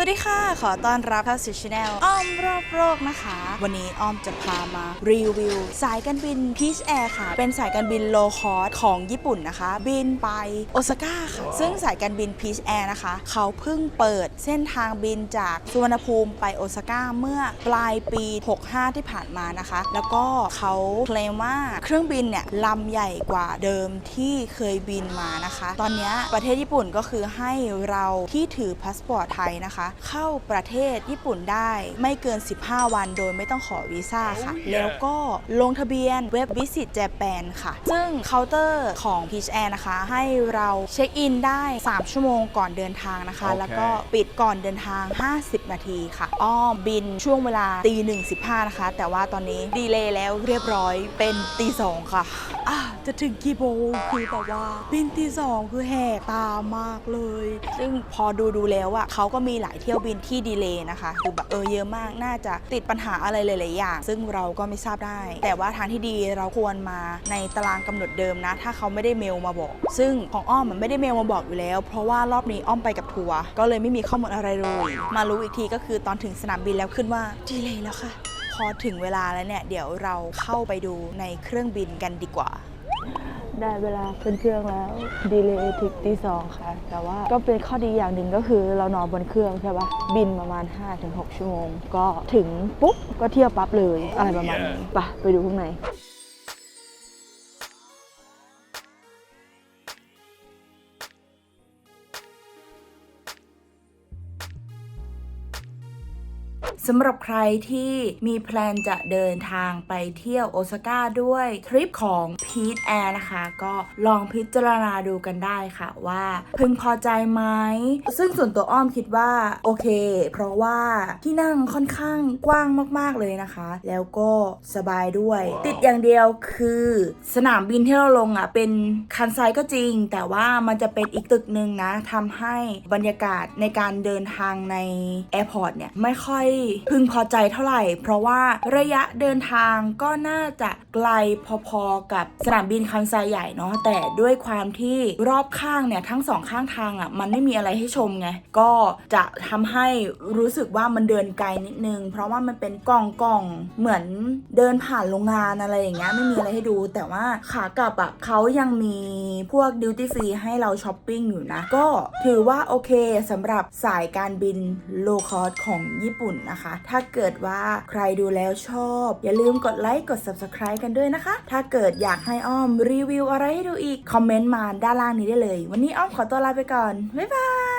สวัสดีค่ะ ขอต้อนรับเข้าสู่ช anel อ้อมรอบโลกนะคะ วันนี้อ้อมจะพามารีวิว สายการบิน Peach Air ค่ะ เป็นสายการบินโลคอสของญี่ปุ่นนะคะ บินไปโอซาก้าค่ะ ซึ่งสายการบิน Peach Air นะคะ เขาเพิ่งเปิดเส้นทางบินจากสุวรรณภูมิไปโอซาก้าเมื่อปลายปี 65 ที่ผ่านมานะคะ แล้วก็เขาเคลมว่าเครื่องบินเนี่ยลำใหญ่กว่าเดิมที่เคยบินมานะคะ ตอนนี้ประเทศญี่ปุ่นก็คือให้เราที่ถือพาสปอร์ตไทยนะคะเข้าประเทศญี่ปุ่นได้ไม่เกิน 15 วันโดยไม่ต้องขอวีซ่าค่ะ แล้วก็ลงทะเบียนเว็บ Visit Japan ค่ะ ซึ่งเคาน์เตอร์ของ Peach Air นะคะ ให้เราเช็คอินได้ 3 ชั่วโมงก่อนเดินทางนะคะโอเคแล้วก็ปิดก่อนเดินทาง 50 นาทีค่ะ อ้อมบินช่วงเวลาตีหนึ่งสิบห้านะคะ แต่ว่าตอนนี้ดีเลย์แล้วเรียบร้อยเป็นตีสองค่ะอะจะถึงกี่โมงคือแบบว่าบินตีสองคือแหกตามากเลย ซึ่งพอดูดูแล้วอะเขาก็มีหลายเที่ยวบินที่ดีเลย์นะคะคือแบบเออเยอะมากน่าจะติดปัญหาอะไรหลายๆอย่าง ซึ่งเราก็ไม่ทราบได้ แต่ว่าทางที่ดีเราควรมาในตารางกำหนดเดิมนะ ถ้าเขาไม่ได้เมลมาบอก ซึ่งของอ้อมมันไม่ได้เมลมาบอกอยู่แล้ว เพราะว่ารอบนี้อ้อมไปกับทัวร์ก็เลยไม่มีข้อมูลอะไรเลยมารู้อีกทีก็คือตอนถึงสนามบินแล้วขึ้นว่าดีเลย์แล้วค่ะพอถึงเวลาแล้วเนี่ยเดี๋ยวเราเข้าไปดูในเครื่องบินกันดีกว่า ได้เวลาขึ้นเครื่องแล้วดีเลย์ถึงตีสองค่ะ แต่ว่าก็เป็นข้อดีอย่างหนึ่งก็คือเรานอนบนเครื่องใช่ปะบินประมาณ 5-6 ชั่วโมง ก็ถึงปุ๊บ ก็เที่ยวปั๊บเลยอะไรประมาณนี้ไปะไปดูข้างใน สำหรับใครที่มีแพลนจะเดินทางไปเที่ยวโอซาก้าด้วยทริปของ Peach Air นะคะ ก็ลองพิจารณาดูกันได้ค่ะว่า พึงพอใจไหม ซึ่งส่วนตัวอ้อมคิดว่าโอเค เพราะว่าที่นั่งค่อนข้างกว้างมาก ๆ เลยนะคะ แล้วก็สบายด้วย ติดอย่างเดียวคือสนามบินที่เราลงอะเป็นคันไซก็จริง แต่ว่ามันจะเป็นอีกตึกหนึ่งนะทำให้บรรยากาศในการเดินทางในแอร์พอร์ตเนี่ยไม่ค่อยพึงพอใจเท่าไหร่ เพราะว่าระยะเดินทางก็น่าจะไกลพอๆกับสนามบินคันไซใหญ่เนาะแต่ด้วยความที่รอบข้างเนี่ยทั้งสองข้างทางอะมันไม่มีอะไรให้ชมไงก็จะทำให้รู้สึกว่ามันเดินไกลนิดนึง เพราะว่ามันเป็นกล่องกล่องๆเหมือนเดินผ่านโรงงานอะไรอย่างเงี้ยไม่มีอะไรให้ดู แต่ว่าขากลับอะเขายังมีพวกดิวตี้ฟรีให้เราช้อปปิ้งอยู่นะ ก็ถือว่าโอเคสำหรับสายการบินโลคอสของญี่ปุ่นนะนะคะ ถ้าเกิดว่าใครดูแล้วชอบ อย่าลืมกดไลค์กด subscribe กันด้วยนะคะ ถ้าเกิดอยากให้อ้อมรีวิวอะไรให้ดูอีก คอมเมนต์มาด้านล่างนี้ได้เลย วันนี้อ้อมขอตัวลาไปก่อน บ๊ายบาย